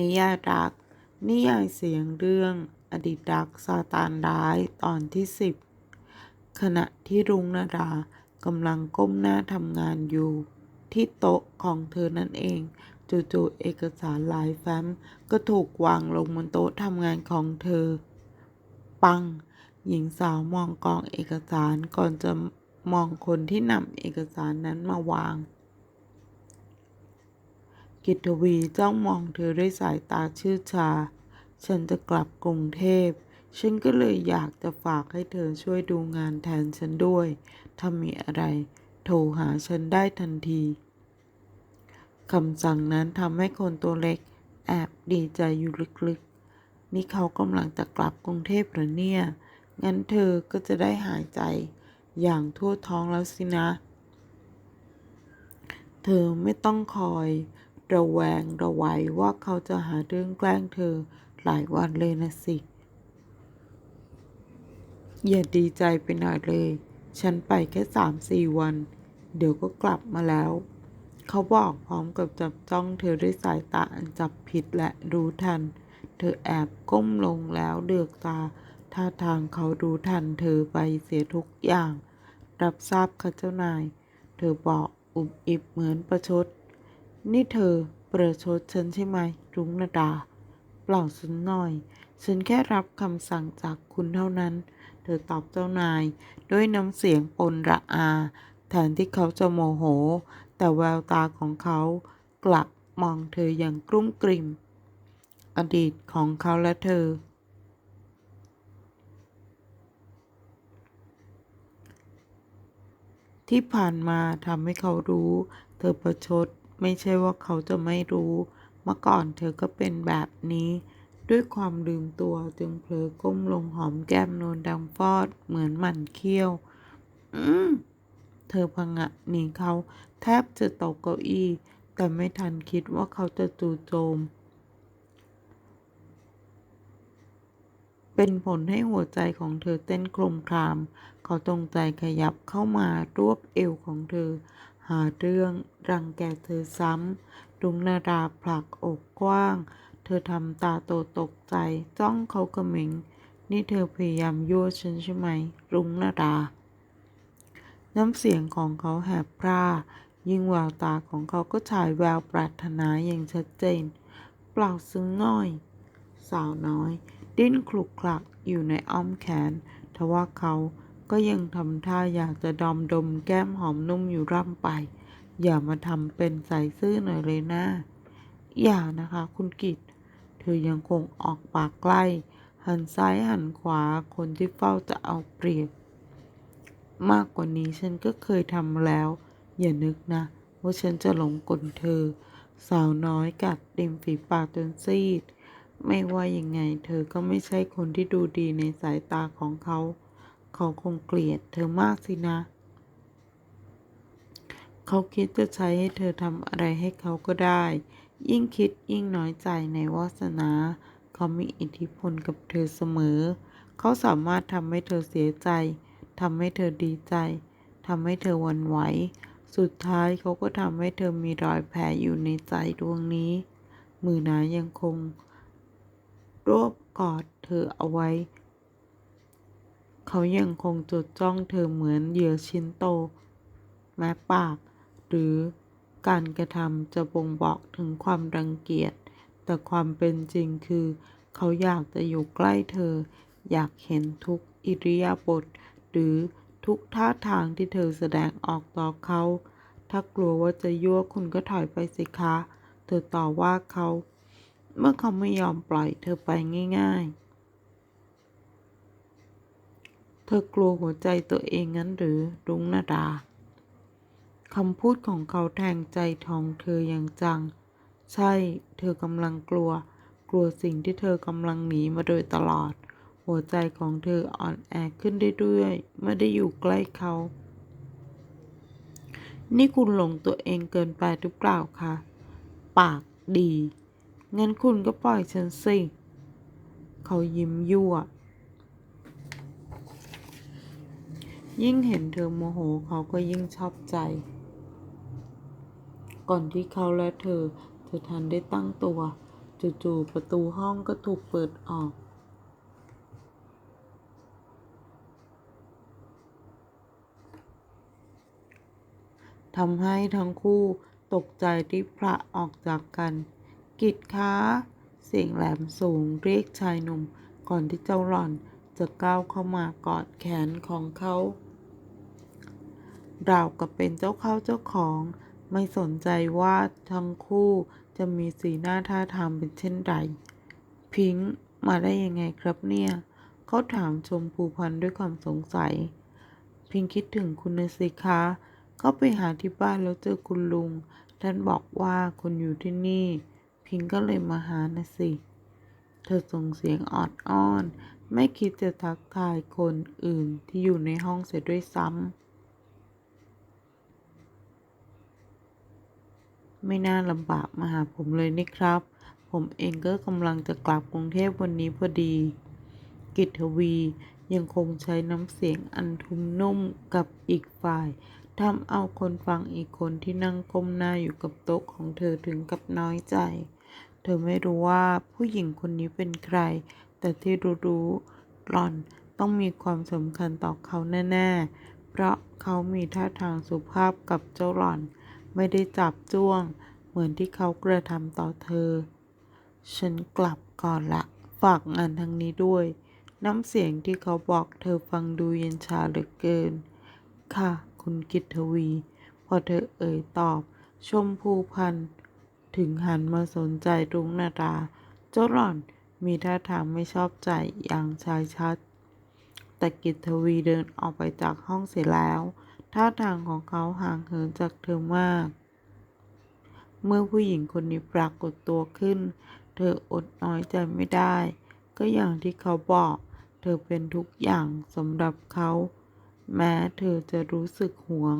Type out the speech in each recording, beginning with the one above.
นิยายรัก นิยายเสียงเรื่อง อดีตรักซาตานร้ายตอนที่สิบขณะที่รุ้งนาดากำลังก้มหน้าทำงานอยู่ ที่โต๊ะของเธอนั่นเองจู่ๆเอกสารหลายแฟ้มก็ถูกวางลงบนโต๊ะทำงานของเธอ ปัง หญิงสาวมองกองเอกสารก่อนจะมองคนที่นำเอกสารนั้นมาวาง กิตวีจ้องมองเธอด้วยสายตาชื่อชา ฉันจะกลับกรุงเทพ ฉันก็เลยอยากจะฝากให้เธอช่วยดูงานแทนฉันด้วย ถ้ามีอะไร โทรหาฉันได้ทันที คำสั่งนั้นทำให้คนตัวเล็ก แอบดีใจอยู่ลึกๆ นี่เขากำลังจะกลับกรุงเทพหรือเนี่ย งั้นเธอก็จะได้หายใจ อย่างทั่วท้องแล้วสินะ เธอไม่ต้องคอย ระแวงระไวว่าเขาจะหาเรื่องแกล้งเธอหลายวันเลยนะสิ อย่าดีใจไปหน่อยเลย ฉันไปแค่สามสี่วัน เดี๋ยวก็กลับมาแล้ว เขาบอกพร้อมกับจับจ้องเธอด้วยสายตาอันจับผิดและรู้ทัน เธอแอบก้มลงแล้วเดือกตา ท่าทางเขารู้ทันเธอไปเสียทุกอย่าง รับทราบค่ะเจ้านาย เธอบอกอุบอิบเหมือนประชด นี่เธอประชดฉันใช่ไหม รุ้งนาดา เปล่าสันหน่อย ฉันแค่รับคำสั่งจากคุณเท่านั้น เธอตอบเจ้านาย ด้วยน้ำเสียงปนระอา แทนที่เขาจะโมโห แต่แววตาของเขากลับมองเธออย่างกลุ้มกลิ่ม อดีตของเขาและเธอ ที่ผ่านมาทำให้เขารู้ เธอประชด ไม่ใช่ว่าเขาจะไม่รู้ เมื่อก่อนเธอก็เป็นแบบนี้ ด้วยความลืมตัวจึงเผลอก้มลงหอมแก้มโนนดังฟอดเหมือนหมันเคี้ยว อืมเธอพังะหนีเขาแทบจะตกเก้าอี้ แต่ไม่ทันคิดว่าเขาจะจู่โจม เป็นผลให้หัวใจของเธอเต้นโครมคราม เขาตรงใจขยับเข้ามารวบเอวของเธอ หาเรื่อง รังแกเธอซ้ำรุงนาราผลักอกกว้าง เธอทำตาโตตกใจ จ้องเขากระเหมิง นี่เธอพยายามยั่วฉันใช่ไหม รุงนารา น้ำเสียงของเขาแหบพร่า ยิ่งแววตาของเขาก็ฉายแววปรารถนาอย่างชัดเจน เปล่าซึ้งง่อย สาวน้อย ดิ้นคลุกคลักอยู่ในอ้อมแขนทว่าเขา ก็ยังทำท่าอยากจะดอมดมแก้มหอมนุ่มอยู่ร่ำไป อย่ามาทำเป็นใส่ซื่อหน่อยเลยนะอย่านะคะคุณกิตเธอยังคงออกปากใกล้ หันซ้ายหันขวาคนที่เฝ้าจะเอาเปรียบ มากกว่านี้ฉันก็เคยทำแล้ว อย่านึกนะ ว่าฉันจะหลงกลเธอ สาวน้อยกัดริมฝีปากจนซีด ไม่ว่ายังไง เธอก็ไม่ใช่คนที่ดูดีในสายตาของเขา เขาคงเกลียดเธอมากสินะ เขาคิดจะใช้ให้เธอทำอะไรให้เขาก็ได้ ยิ่งคิดยิ่งน้อยใจในวาสนา เขามีอิทธิพลกับเธอเสมอ เขาสามารถทำให้เธอเสียใจทำให้เธอดีใจทำให้เธอหวันไหว สุดท้ายเขาก็ทำให้เธอมีรอยแผลอยู่ในใจดวงนี้ มือหนายังคง รวบกอดเธอเอาไว้ เขายังคงจดจ้องเธอเหมือนเหยื่อชิ้นโต แม้ปาก หรือการกระทำจะบ่งบอกถึงความรังเกียจ แต่ความเป็นจริงคือ เขาอยากจะอยู่ใกล้เธอ อยากเห็นทุกอิริยาบถหรือทุกท่าทางที่เธอแสดงออกต่อเขา ถ้ากลัวว่าจะยั่วคุณก็ถอยไปสิคะ เธอต่อว่าเขา เมื่อเขาไม่ยอมปล่อยเธอไปง่าย ๆ เธอกลัวหัวใจตัวเองงั้นหรือรุ้งนาดาคำพูดของเขาแทงใจทองเธออย่างจัง ใช่ เธอกำลังกลัว กลัวสิ่งที่เธอกำลังหนีมาโดยตลอด หัวใจของเธออ่อนแอขึ้นเรื่อยๆเมื่อได้อยู่ใกล้เขา นี่คุณหลงตัวเองเกินไปหรือเปล่าคะ ปากดี งั้นคุณก็ปล่อยฉันสิ เขายิ้มยั่ว ยิ่งเห็นเธอโมโหเขาก็ยิ่งชอบใจ ก่อนที่เขาและเธอจะทันได้ตั้งตัวจู่ๆประตูห้องก็ถูกเปิดออกทำให้ทั้งคู่ตกใจที่พระออกจากกัน กิดค้า เสียงแหลมสูงเรียกชายหนุ่ม ก่อนที่เจ้าหล่อนจะก้าวเข้ามากอดแขนของเขา ราวกับเป็นเจ้าเข้าเจ้าของ ไม่สนใจว่าทั้งคู่จะมีสีหน้าท่าทางเป็นเช่นไร พิงค์มาได้ยังไงครับเนี่ย เขาถามชมพูพันธ์ด้วยความสงสัย พิงคิดถึงคุณนะสิคะก็ไปหาที่บ้านแล้วเจอคุณลุง ท่านบอกว่าคุณอยู่ที่นี่ พิงก็เลยมาหานะสิ เธอส่งเสียงออดอ้อน ไม่คิดจะทักทายคนอื่นที่อยู่ในห้องเสียด้วยซ้ำ ไม่น่าลำบากมาหาผมเลยนี่ครับ ผมเองก็กำลังจะกลับกรุงเทพวันนี้พอดี กิตทวียังคงใช้น้ำเสียงอันทุ้มนุ่มกับอีกฝ่ายทำเอาคนฟังอีกคนที่นั่งก้มหน้าอยู่กับโต๊ะของเธอถึงกับน้อยใจ เธอไม่รู้ว่าผู้หญิงคนนี้เป็นใคร แต่ที่รู้ๆหล่อนต้องมีความสำคัญต่อเขาแน่ ๆ เพราะเขามีท่าทางสุภาพกับเจ้าหล่อน ไม่ได้จับจ้วง เหมือนที่เขากระทำต่อเธอ ฉันกลับก่อนละ ฝากงานทางนี้ด้วย น้ำเสียงที่เขาบอกเธอฟังดูเย็นชาเหลือเกิน ค่ะ คุณกิตทวี พอเธอเอ่ยตอบ ชมพูพันถึงหันมาสนใจรุ้งนาดาเจ้าหล่อนมีท่าทางไม่ชอบใจอย่างชายชัด แต่กิตทวีเดินออกไปจากห้องเสียแล้ว ท่าทางของเขาห่างเหินจากเธอมาก เมื่อผู้หญิงคนนี้ปรากฏตัวขึ้น เธออดน้อยใจไม่ได้ ก็อย่างที่เขาบอก เธอเป็นทุกอย่างสำหรับเขา แม้เธอจะรู้สึกหวง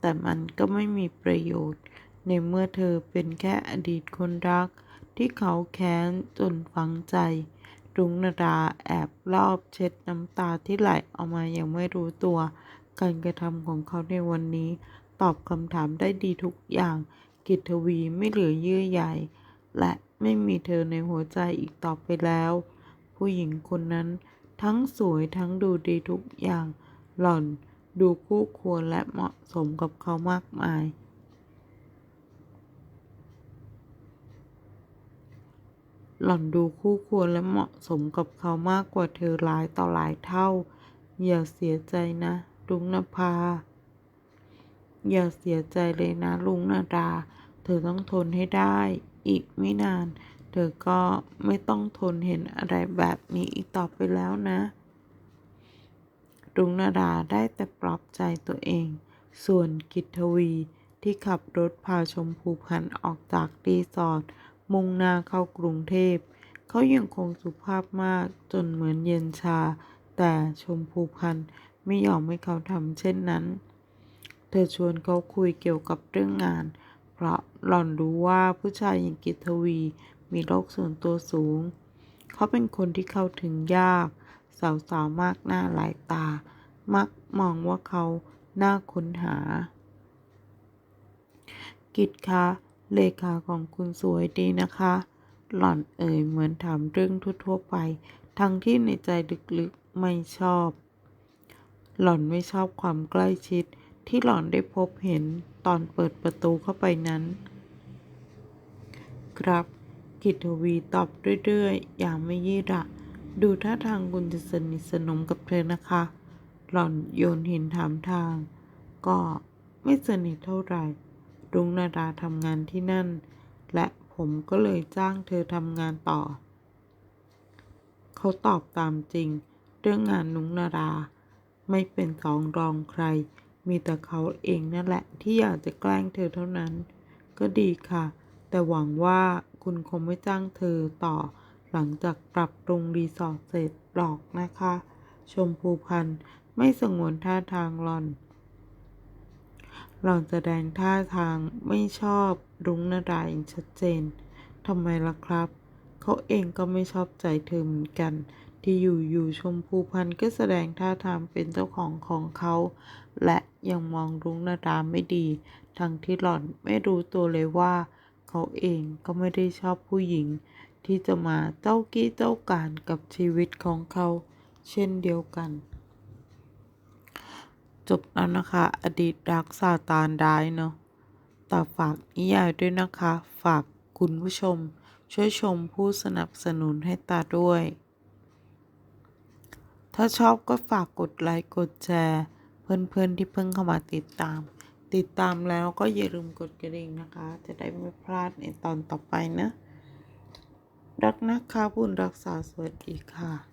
แต่มันก็ไม่มีประโยชน์ ในเมื่อเธอเป็นแค่อดีตคนรัก ที่เขาแค้นจนฝังใจรุ้งนาดาแอบลอบเช็ดน้ำตาที่ไหลออกมาอย่างไม่รู้ตัว การกระทำของเขาในวันนี้ ตอบคำถามได้ดีทุกอย่าง กิตทวีไม่เหลือเยื่อใยและไม่มีเธอในหัวใจอีกต่อไปแล้ว ผู้หญิงคนนั้นทั้งสวยทั้งดูดีทุกอย่าง หล่อนดูคู่ควรและเหมาะสมกับเขามากมาย หล่อนดูคู่ควรและเหมาะสมกับเขามากกว่าเธอหลายต่อหลายเท่า อย่าเสียใจนะ ลุงนภา อย่าเสียใจเลยนะลุงนาดา เธอต้องทนให้ได้ อีกไม่นาน เธอก็ไม่ต้องทนเห็นอะไรแบบนี้อีกต่อไปแล้วนะรุงนาดาได้แต่ปลอบใจตัวเอง ส่วนกิตวีที่ขับรถพาชมพูพันออกจากรีสอร์ทมุ่งหน้าเข้ากรุงเทพ เขายังคงสุภาพมากจนเหมือนเย็นชา แต่ชมพูพันธ ไม่ยอมให้เขาทำเช่นนั้น เธอชวนเขาคุยเกี่ยวกับเรื่องงาน เพราะหล่อนรู้ว่าผู้ชายอย่างกิตทวี มีโลกส่วนตัวสูง เขาเป็นคนที่เข้าถึงยาก สาวๆมากหน้าหลายตา มักมองว่าเขาน่าค้นหา กิตคะเลขาของคุณสวยดีนะคะ หล่อนเอ่ยเหมือนถามเรื่องทั่วๆไป ทั้งที่ในใจลึกๆไม่ชอบ หล่อนไม่ชอบความใกล้ชิด ที่หล่อนได้พบเห็นตอนเปิดประตูเข้าไปนั้น ครับ กิตวีตอบเรื่อยๆ อย่างไม่ยืดะดูท่าทางคุณจะสนิทสนมกับเธอนะคะ หล่อนโยนหินถามทาง ก็ไม่สนิทเท่าไหร่ รุ้งนาดาทำงานที่นั่น และผมก็เลยจ้างเธอทำงานต่อ เขาตอบตามจริง เรื่องงานนุ้งนาดา ไม่เป็นสองรองใคร มีแต่เขาเองนั่นแหละที่อยากจะแกล้งเธอเท่านั้น ก็ดีค่ะ แต่หวังว่าคุณคงไม่จ้างเธอต่อ หลังจากปรับปรุงรีสอร์ทเสร็จหรอกนะคะ ชมพูพันธ์ไม่สงวนท่าทางหลอนหลอนแสดงท่าทางไม่ชอบรุ้งนาดาอย่างชัดเจนทำไมล่ะครับ เขาเองก็ไม่ชอบใจเธอเหมือนกัน ที่อยู่ๆชมพูพันธ์ก็แสดงท่าทางเป็นเจ้าของของเขา และยังมองรุ้งนาดาไม่ดี ทั้งที่หล่อนไม่รู้ตัวเลยว่า เขาเองก็ไม่ได้ชอบผู้หญิง ที่จะมาเจ้ากี้เจ้าการกับชีวิตของเขา เช่นเดียวกัน จบแล้วนะคะ อดีตรักซาตานได้เนาะแต่ฝากนิยายด้วยนะคะ ฝากคุณผู้ชม ช่วยชมผู้สนับสนุนให้ตาด้วย ถ้าชอบก็ฝากกดไลค์กดแชร์ เพื่อนๆที่เพิ่งเข้ามาติดตาม ติดตามแล้วก็อย่าลืมกดกระดิ่งนะคะ จะได้ไม่พลาดในตอนต่อไปนะ รักนะคะบุญรักษาสวัสดีค่ะ